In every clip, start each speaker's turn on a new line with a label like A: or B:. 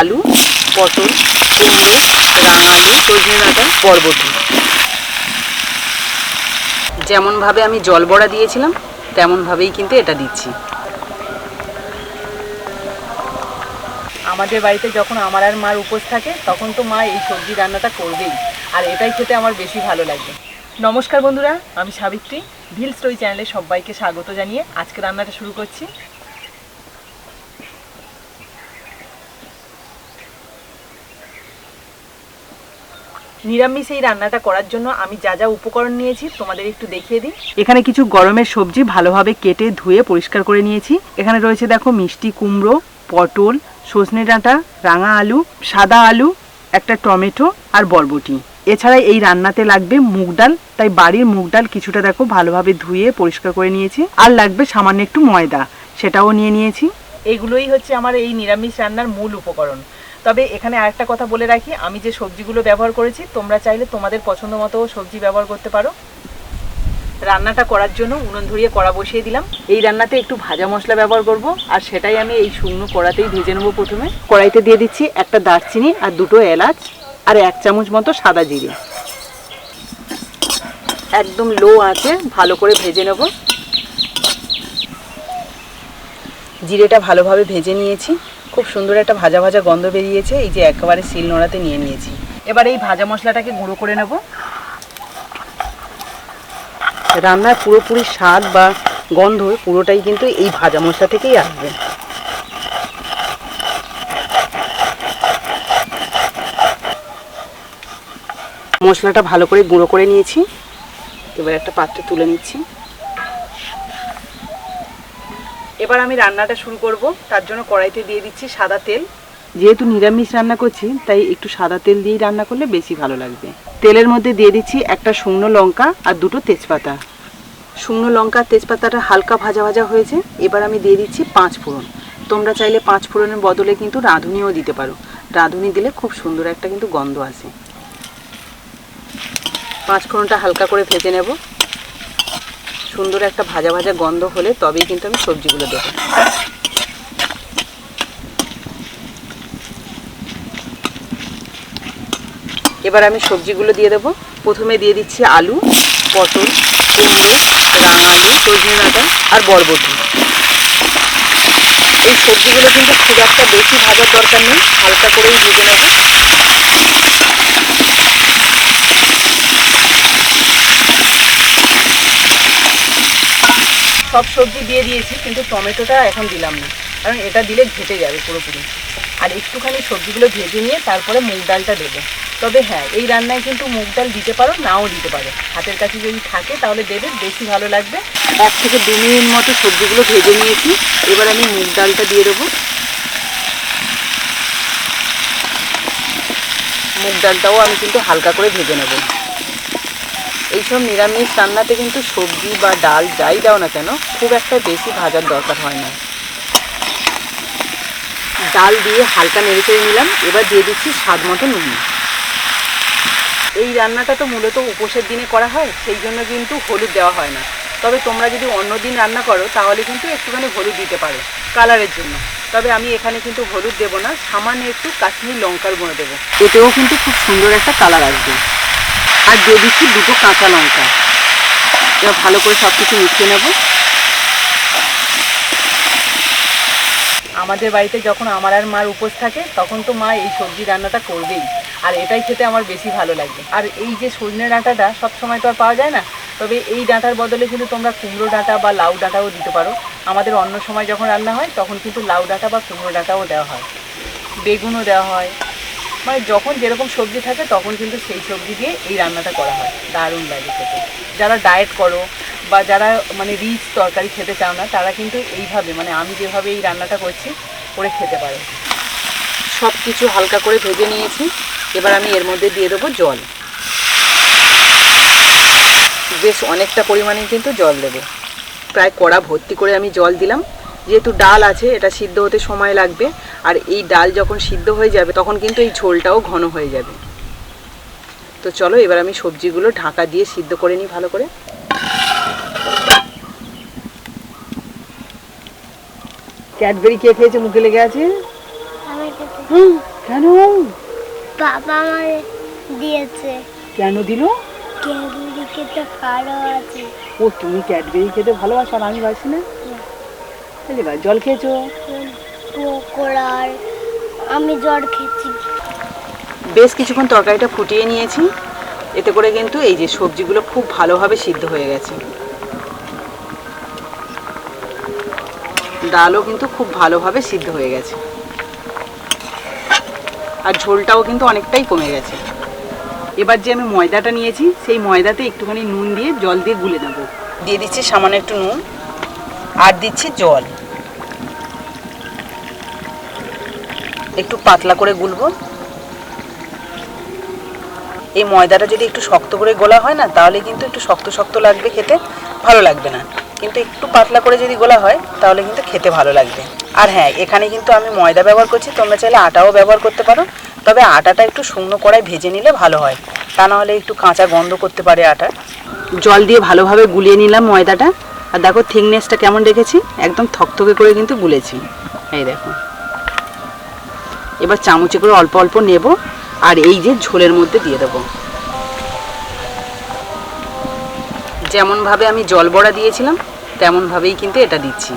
A: আলু, পটল, কুমড়ো রাঙালু সজনে ডাঁটা বরবটি। যেমনভাবে আমি জল বড়া দিয়েছিলাম, তেমনভাবেই কিন্তু এটা দিচ্ছি। আমাদের বাড়িতে যখন আমার আর মার উপোস থাকে, তখন তো মা এই সবজি রান্নাটা করবেই, আর এটাই খেতে আমার বেশি ভালো লাগে। নমস্কার বন্ধুরা, আমি সাবিত্রী ভিল স্টোরি চ্যানেলে সবাইকে স্বাগত জানিয়ে আজকে রান্নাটা শুরু করছি। নিরামিষ এই রান্নাটা করার জন্য আমি যা যা উপকরণ নিয়েছি তোমাদের একটু দেখিয়ে দিই। এখানে কিছু গরমের সবজি ভালোভাবে কেটে ধুয়ে পরিষ্কার করে নিয়েছি। এখানে রয়েছে দেখো মিষ্টি কুমড়ো পটল সজনে ডাঁটা রাঙা আলু সাদা আলু একটা টমেটো আর বরবটি। এছাড়া এই রান্নাতে লাগবে মুগ ডাল তাই বাড়ির মুগ ডাল কিছুটা দেখো ভালোভাবে ধুয়ে পরিষ্কার করে নিয়েছি। আর লাগবে সামান্য একটু ময়দা সেটাও নিয়ে নিয়েছি। এগুলোই হচ্ছে আমার এই নিরামিষ রান্নার মূল উপকরণ। তবে এখানে আরেকটা কথা বলে রাখি, আমি যে সবজিগুলো ব্যবহার করেছি, তোমরা চাইলে তোমাদের পছন্দ মতো সবজি ব্যবহার করতে পারো। রান্নাটা করার জন্য উনুন ধরিয়ে কড়া বসিয়ে দিলাম। এই রান্নাতে একটু ভাজা মশলা ব্যবহার করব, আর সেটাই আমি এই শুকনো কড়াতেই ভেজে নেব প্রথমে। কড়াইতে দিয়ে দিচ্ছি একটা দারচিনি আর দুটো এলাচ আর এক চামচ মতো সাদা জিরে। একদম লো আছে ভালো করে ভেজে নেব। জিরেটা ভালোভাবে ভেজে নিয়েছি। খুব সুন্দর একটা ভাজা ভাজা গন্ধ বেরিয়েছে, এই যে একেবারে শিল নোড়াতে নিয়ে নিয়েছি। এবার এই ভাজা মশলাটাকে গুঁড়ো করে নেব। রান্নার পুরোপুরি স্বাদ বা গন্ধ পুরোটাই কিন্তু এই ভাজা মশলা থেকেই আসবে। মশলাটা ভালো করে গুঁড়ো করে নিয়েছি। এবার একটা পাত্রে তুলে নিচ্ছি। এবার আমি রান্নাটা শুরু করব। তার জন্য কড়াইতে দিয়ে দিচ্ছি সাদা তেল। যেহেতু নিরামিষ রান্না করছি, তাই একটু সাদা তেল দিয়েই রান্না করলে বেশি ভালো লাগবে। তেলের মধ্যে দিয়ে দিচ্ছি একটা শুকনো লঙ্কা আর দুটো তেজপাতা। শুকনো লঙ্কা, তেজপাতাটা হালকা ভাজা ভাজা হয়েছে। এবার আমি দিয়ে দিচ্ছি পাঁচ ফোড়ন। তোমরা চাইলে পাঁচ ফোড়নের বদলে কিন্তু রাঁধুনিও দিতে পারো। রাঁধুনি দিলে খুব সুন্দর একটা কিন্তু গন্ধ আসে। পাঁচ ফোড়নটা হালকা করে ভেজে নেব। সুন্দর একটা ভাজা ভাজা গন্ধ হলে তবেই কিন্তু আমি সবজিগুলো দেবো। এবার আমি সবজিগুলো দিয়ে দেবো। প্রথমে দিয়ে দিচ্ছি আলু, পটল, কুমড়ো রাঙালু সজনে ডাঁটা আর বরবটি। এই সবজিগুলো কিন্তু খুব একটা বেশি ভাজার দরকার নেই, হালকা করেই ভেজে নেব। সব সবজি দিয়ে দিয়েছি, কিন্তু টমেটোটা এখন দিলাম না। কারণ এটা দিলে ঘেটে যাবে পুরোপুরি। আর একটুখানি সবজিগুলো ভেজে নিয়ে তারপরে মুগ ডালটা দেবে। তবে হ্যাঁ এই রান্নায় কিন্তু মুগ ডাল দিতে পারো, নাও দিতে পারো। হাতের কাছে যদি থাকে তাহলে দেবে, বেশি ভালো লাগবে। এক থেকে দু মিনিট মতো সবজিগুলো ভেজে নিয়েছি। এবার আমি মুগ ডালটা দিয়ে দেবো। মুগ ডালটাও আমি কিন্তু হালকা করে ভেজে নেব। এইসব নিরামিষ রান্নাতে কিন্তু সবজি বা ডাল যাই দাও না কেন, খুব একটা বেশি ভাজার দরকার হয় না। ডাল দিয়ে হালকা নেড়ে চেড়ে নিলাম, এবার দিয়ে দিচ্ছি স্বাদ মতো নুন। এই রান্নাটা তো মূলত উপোসের দিনে করা হয়, সেই জন্য কিন্তু হলুদ দেওয়া হয় না। তবে তোমরা যদি অন্য দিন রান্না করো, তাহলে কিন্তু একটুখানি হলুদ দিতে পারো, কালারের জন্য। তবে আমি এখানে কিন্তু হলুদ দেবো না, সামান্য একটু কাশ্মীর লঙ্কার গুঁড়ো দেবো। এতেও কিন্তু খুব সুন্দর একটা কালার আসবে। আর দিয়ে দিচ্ছি, দুটো কাঁচা লঙ্কা। এবার ভালো করে সব কিছু মিশিয়ে নেব। আমাদের বাড়িতে যখন আমার আর মার উপোস থাকে, তখন তো মা এই সবজি রান্নাটা করবেই। আর এটাই খেতে আমার বেশি ভালো লাগে। আর এই যে সজনে ডাঁটাটা সব সময় তো আর পাওয়া যায় না? তবে এই ডাঁটার বদলে কিন্তু তোমরা কুমড়ো ডাঁটা বা লাউ ডাঁটাও দিতে পারো। আমাদের অন্য সময় যখন রান্না হয়, তখন কিন্তু লাউ ডাঁটা বা কুমড়ো ডাঁটাও দেওয়া হয়। বেগুনও দেওয়া হয়। মানে যখন যেরকম সবজি থাকে, তখন কিন্তু সেই সবজি দিয়ে এই রান্নাটা করা হয়, দারুণ লাগে খেতে। যারা ডায়েট করো বা যারা মানে রিচ তরকারি খেতে চাও না, তারা কিন্তু এইভাবে মানে আমি যেভাবে এই রান্নাটা করছি, করে খেতে পারো। সব কিছু হালকা করে ভেজে নিয়েছি, এবার আমি এর মধ্যে দিয়ে দেবো জল। বেশ অনেকটা পরিমাণে কিন্তু জল দেবো। প্রায় কড়া ভর্তি করে আমি জল দিলাম। যেহেতু ডাল আছে, এটা সিদ্ধ হতে সময় লাগবে। আর এই ডাল যখন সিদ্ধ হয়ে যাবে তখন কিন্তু এই ঝোলটাও ঘন হয়ে যাবে। তো চলো এবার আমি সবজিগুলো ঢাকা দিয়ে সিদ্ধ করে নিই ভালো করে। ক্যাডবেরি কে খেয়েছে? মুখে লেগে আছে? হুম, কেন?
B: বাবা আমার দিয়েছে।
A: কেন দিল?
B: ক্যাডবেরি খেতে ভালো আছে।
A: ও তুমি ক্যাডবেরি খেতে ভালোবাসো আর আমি বাসি না? জল খেয়েছো?
B: পকোড়ার আমি জ্বর খেয়েছি।
A: বেশ কিছুক্ষণ তরকারিটা ফুটিয়ে নিয়েছি। এতে করে কিন্তু এই যে সবজিগুলো খুব ভালোভাবে সিদ্ধ হয়ে গেছে। ডালও কিন্তু খুব ভালোভাবে সিদ্ধ হয়ে গেছে। আর ঝোলটাও কিন্তু অনেকটাই কমে গেছে। এবার যে আমি ময়দাটা নিয়েছি, সেই ময়দাতে একটুখানি নুন দিয়ে জল দিয়ে গুলে নেব। দিয়ে দিচ্ছি সামান্য একটু নুন। আর দিচ্ছি জল। একটু পাতলা করে গুলবো। এই ময়দাটা যদি একটু শক্ত করে গোলা হয় না, তাহলে কিন্তু একটু শক্ত শক্ত লাগবে খেতে, ভালো লাগবে না। কিন্তু একটু পাতলা করে যদি গোলা হয়, তাহলে কিন্তু খেতে ভালো লাগবে। আর হ্যাঁ এখানে কিন্তু আমি ময়দা ব্যবহার করছি, তোমরা চাইলে আটাও ব্যবহার করতে পারো। তবে আটাটা একটু শুকনো কড়াই ভেজে নিলে ভালো হয়। তা নাহলে একটু কাঁচা গন্ধ করতে পারে আটা। জল দিয়ে ভালোভাবে গুলিয়ে নিলাম ময়দাটা। আর দেখো, থিকনেসটা কেমন রেখেছি? একদম থকথকে করে কিন্তু গুলেছি। এই দেখো। এবার চামচে করে অল্প অল্প নেব আর এই যে ঝোলের মধ্যে দিয়ে দেবো। যেমনভাবে আমি জল বড়া দিয়েছিলাম তেমনভাবেই কিন্তু এটা দিচ্ছি।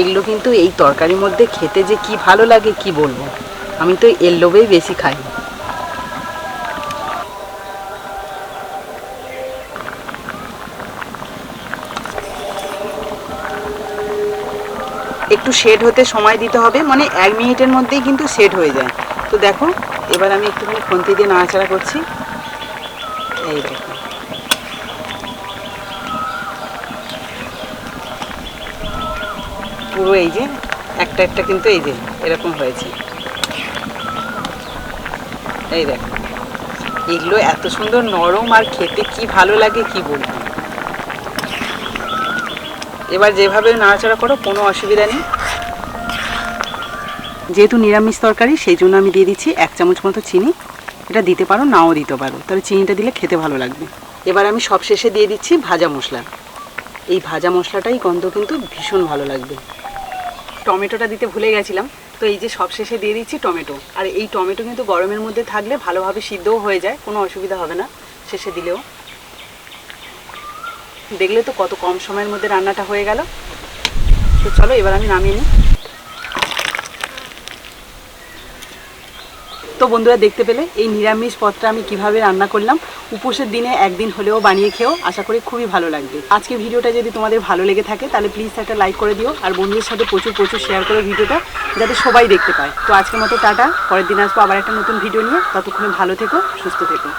A: এগুলো কিন্তু এই তরকারির মধ্যে খেতে যে কি ভালো লাগে কি বলব? আমি তো এর লোভেই বেশি খাই। একটু শেড হতে সময় দিতে হবে মানে এক মিনিটের মধ্যেই কিন্তু শেড হয়ে যায়। তো দেখো, এবার আমি একটুখানি খুন্তি দিয়ে নাড়াচাড়া করছি। এই দেখো। পুরো এই যে, একটা একটা কিন্তু এই যে, এরকম হয়েছে। এই দেখো, এগুলো এত সুন্দর নরম আর খেতে কি ভালো লাগে কি বলব? এবার যেভাবে নাড়াচাড়া করো, কোনো অসুবিধা নেই। যেহেতু নিরামিষ তরকারি, সেই জন্য আমি দিয়ে দিচ্ছি এক চামচ মতো চিনি। এটা দিতে পারো, নাও দিতে পারো। তাহলে চিনিটা দিলে খেতে ভালো লাগবে। এবার আমি সব শেষে দিয়ে দিচ্ছি ভাজা মশলা। এই ভাজা মশলাটাই গন্ধ কিন্তু ভীষণ ভালো লাগবে। টমেটোটা দিতে ভুলে গেছিলাম, তো এই যে সব শেষে দিয়ে দিচ্ছি টমেটো। আর এই টমেটো কিন্তু গরমের মধ্যে থাকলে ভালোভাবে সিদ্ধও হয়ে যায়, কোনো অসুবিধা হবে না। শেষে দিলেও। দেখলে তো কত কম সময়ের মধ্যে রান্নাটা হয়ে গেল। তো চলো, এবার আমি নামিয়ে নিই। তো বন্ধুরা, দেখতে পেলে এই নিরামিষ পদটা আমি কীভাবে রান্না করলাম? উপোসের দিনে একদিন হলেও বানিয়ে খেও, আশা করি খুবই ভালো লাগবে। আজকে ভিডিওটা যদি তোমাদের ভালো লেগে থাকে, তাহলে প্লিজ একটা লাইক করে দিও, আর বন্ধুদের সাথে প্রচুর প্রচুর শেয়ার করো ভিডিওটা, যাতে সবাই দেখতে পায়। তো আজকের মতো টাটা, পরের দিন আসব আবার একটা নতুন ভিডিও নিয়ে। ততক্ষণে ভালো থেকো, সুস্থ থেকো।